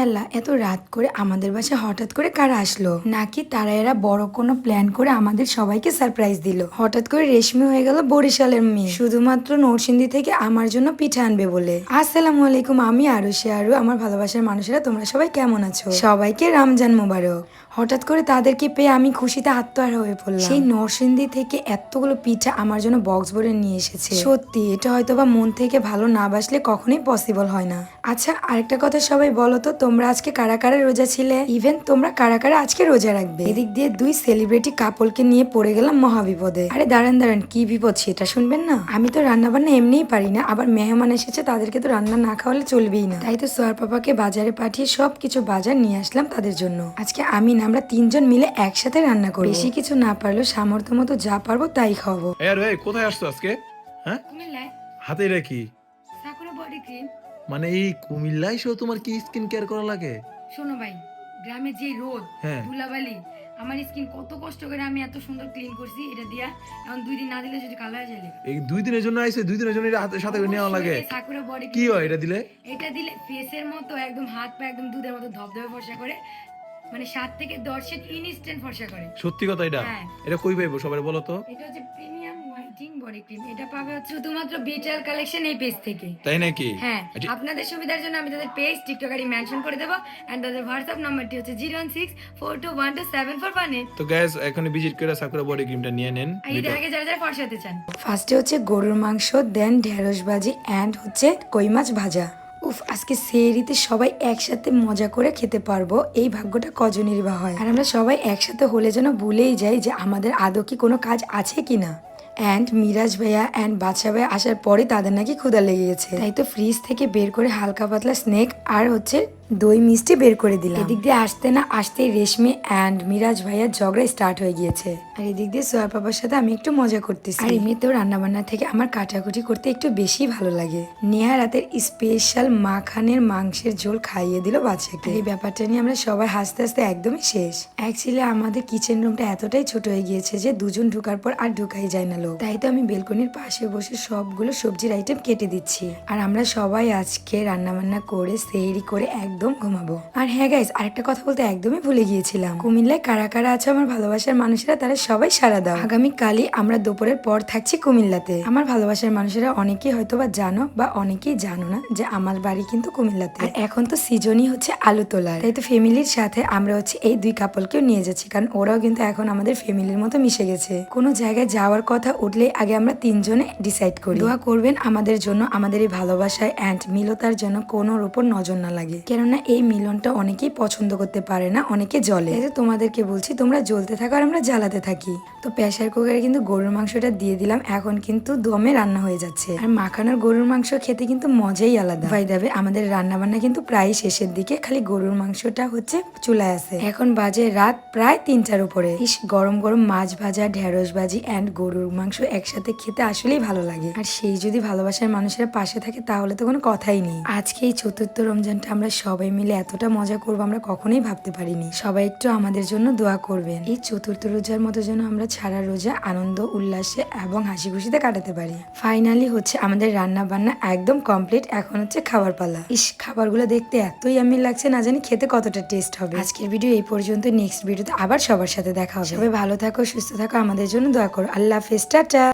আল্লাহ, এত রাত করে আমাদের বাসায় হঠাৎ করে কারা আসলো? নাকি তারা এরা বড় কোনো প্ল্যান করে আমাদের সবাইকে সারপ্রাইজ দিল? হঠাৎ করে রেশমি হয়ে গেল বরিশালের মেয়ে। শুধুমাত্র নরসিংদী থেকে আমার জন্য পিঠা আনবে বলে। আসসালামু আলাইকুম, আমি আরুষি আরু, আমার ভালোবাসার মানুষেরা, তোমরা সবাই কেমন আছো? সবাইকে রামজান মোবারক। হঠাৎ করে তাদেরকে পেয়ে আমি খুশিতে আত্মহারা হয়ে পড়লাম। সেই নরসিংদী থেকে এতগুলো পিঠা আমার জন্য বক্স ভরে নিয়ে এসেছে। সত্যি এটা হয়তো বা মন থেকে ভালো না বাসলে কখনোই পসিবল হয় না। আচ্ছা আরেকটা কথা সবাই বলো তো তোমরা আজকে কারা কারা রোজা ছিলে? ইভেন তোমরা কারা কারা আজকে রোজা রাখবে? এদিক দিয়ে দুই সেলিব্রিটি কাপলকে নিয়ে পড়ে গেলাম মহাবিপদে। আরে দাঁড়ান দাঁড়ান কি বিপদ সেটা শুনবেন না? আমি তো রান্না বান্না এমনিই পারি না আবার মেহমান এসেছে তাদেরকে তো রান্না না খাওয়ালে চলবেই না। তাই তো সোয়ার পাপাকে বাজারে পাঠিয়ে সব কিছু বাজার নিয়ে আসলাম তাদের জন্য। আজকে আমি না আমরা তিনজন মিলে একসাথে রান্না করব। বেশি কিছু না পারলেও সামর্থ্য মতো যা পারব তাই এই আর এই কোথায় আসছো আজকে? হ্যাঁ? হাতে রেখি সাকুরা বডি ক্রিম মানে এই কুমিল্লায় সে তোমার কি স্কিন কেয়ার করা লাগে? শোনো ভাই গ্রামে যে রোদ হ্যাঁ। ধুলাবালি আমার স্কিন কত কষ্ট করে আমি এত সুন্দর ক্লিন করছি এটা দিয়া এখন দুই দিন না দিলে যদি কালো হয়ে যায়। এই দুই দিনের জন্য আইছে দুই দিনের জন্য এটা হাতে সাথে করে নেওয়া লাগে। সাকুরা বডি কি হয় এটা দিলে? এটা দিলে ফেসের মতো একদম হাত পা একদম দুধের মতো ধবধবে ফর্সা করে মানে সাত থেকে দশ সেট ইনস্ট্যান্ট ফর্সা করে। সত্যি কথা এটা? হ্যাঁ। এটা কই পাইবো সবাই বলো তো? এটা হচ্ছে প্রিমিয়াম হোয়াইটিং বডি ক্রিম এটা পাবে হচ্ছে শুধুমাত্র বিটাল কালেকশন এই পেজ থেকে। তাই নাকি? হ্যাঁ। আচ্ছা, আপনাদের সুবিধার জন্য আমি তাদের পেজ টিকটক আইডি মেনশন করে দেবো। এন্ড তাদের হোয়াটসঅ্যাপ নাম্বারটি হচ্ছে zero one six four two one two seven four one eight তো গ্যাস এখন ভিজিট করে সাকুরা বডি ক্রিমটা নিয়ে নেন। ঈদের আগে যারা যারা ফর্সাতে চান। ফার্স্টে হচ্ছে গরুর মাংস দেন ঢেঁড়স ভাজি অ্যান্ড হচ্ছে কই মাছ ভাজা। উফ, আজকে সেরিতে সবাই একসাথে মজা করে খেতে পারব। এই ভাগ্যটা কজনের বা হয়? আর আমরা সবাই একসাথে হলে যেন ভুলেই যাই যে আমাদের আদৌ কি কোনো কাজ আছে কি না। অ্যান্ড মিরাজ ভাইয়া অ্যান্ড বাদশা ভাইয়া আসার পরে তাদের নাকি ক্ষুদা লেগে গেছে তাই তো ফ্রিজ থেকে বের করে হালকা পাতলা স্নেক আর হচ্ছে দই মিষ্টি বের করে দিলাম। এদিক দিয়ে আসতে না আসতেই রেশমি অ্যান্ড মিরাজ ভাইয়ার ঝগড়া স্টার্ট হয়ে গিয়েছে। আর এদিক দিয়ে সোয়ার পাপার সাথে আমি একটু মজা করতেছি। আর এমনিতেও রান্না বান্না থেকে আমার কাটাকুটি করতে একটু বেশি ভালো লাগে। নেহা রাতের স্পেশাল মাখানের মাংসের ঝোল খাইয়ে দিল বাচ্চাকে। এই ব্যাপারটা নিয়ে আমরা সবাই হাসতে হাসতে একদমই শেষ। অ্যাকচুয়ালি আমাদের কিচেন রুমটা এতটাই ছোট হয়ে গিয়েছে যে দুজন ঢুকার পর আর ঢুকাই যায় না লোক। তাই তো আমি বেলকনির পাশে বসে সবগুলো সবজির আইটেম কেটে দিচ্ছি। আর আমরা সবাই আজকে রান্নাবান্না করে সেহরি করে একদম ঘুমাবো। আর হ্যাঁ গাইস আরেকটা কথা বলতে একদমই ভুলে গিয়েছিলাম। কুমিল্লায় কারা কারা আছে আমার ভালোবাসার মানুষেরা, তারা সবাই সারা দাও। আগামী কালই আমরা দুপুরের পর থাকছি কুমিল্লাতে। আমার ভালোবাসার মানুষেরা অনেকেই হয়তো বা জানো বা অনেকেই জানো না যে আমার বাড়ি কিন্তু কুমিল্লাতে। আর এখন তো সিজনই হচ্ছে আলু তোলার। তাই তো ফ্যামিলির সাথে আমরা হচ্ছে এই দুই কাপলকেও নিয়ে যাচ্ছি, কারণ ওরাও কিন্তু এখন আমাদের ফ্যামিলির মতো মিশে গেছে। কোনো জায়গায় যাওয়ার কথা উঠলে আগে আমরা তিনজনে ডিসাইড করি। দোয়া করবেন আমাদের জন্য, আমাদের এই ভালোবাসায় অ্যান্ড মিলতার জন্য কোনোর উপর নজর না লাগে। কেননা এই মিলনটা অনেকেই পছন্দ করতে পারে না, অনেকে জলে তোমাদেরকে বলছি, তোমরা জ্বলতে থাকো আর আমরা জ্বালাতে থাকি। তো প্রেশার কুকারে কিন্তু গরুর মাংসটা দিয়ে দিলাম, এখন কিন্তু দমে রান্না হয়ে যাচ্ছে। আর মাখানোর গরুর মাংস খেতে কিন্তু মজাই আলাদা। ভাই দেবে আমাদের রান্না বান্না কিন্তু প্রায় শেষের দিকে, খালি গরুর মাংসটা হচ্ছে চুলায় আছে। এখন বাজে রাত প্রায় তিনটার উপরে। ইস, গরম গরম মাছ ভাজা, ঢেঁড়স ভাজি অ্যান্ড গরুর মাংস একসাথে খেতে আসলেই ভালো লাগে। আর সেই যদি ভালোবাসার মানুষের পাশে থাকে, তাহলে তো কোনো কথাই নেই। আজকে এই চতুর্থ রমজানটা আমরা সবাই মিলে এতটা মজা করব আমরা কখনোই ভাবতে পারিনি। সবাই একটু আমাদের জন্য দোয়া করবেন। এই চতুর্থ রোজার মতো যেন আমরা সারা রোজা আনন্দ, উল্লাসে এবং হাসি খুশিতে কাটাতে পারি। ফাইনালি হচ্ছে আমাদের রান্না বান্না একদম কমপ্লিট এখন হচ্ছে খাবার পালা। ইস, খাবারগুলো দেখতে এতই আমি লাগছে, না জানি খেতে কতটা টেস্ট হবে। আজকের ভিডিও এই পর্যন্ত। নেক্সট ভিডিওতে আবার সবার সাথে দেখা হবে। সবাই ভালো থাকো, সুস্থ থাকো, আমাদের জন্য দোয়া করো। আল্লাহ হাফেজ, টাটা।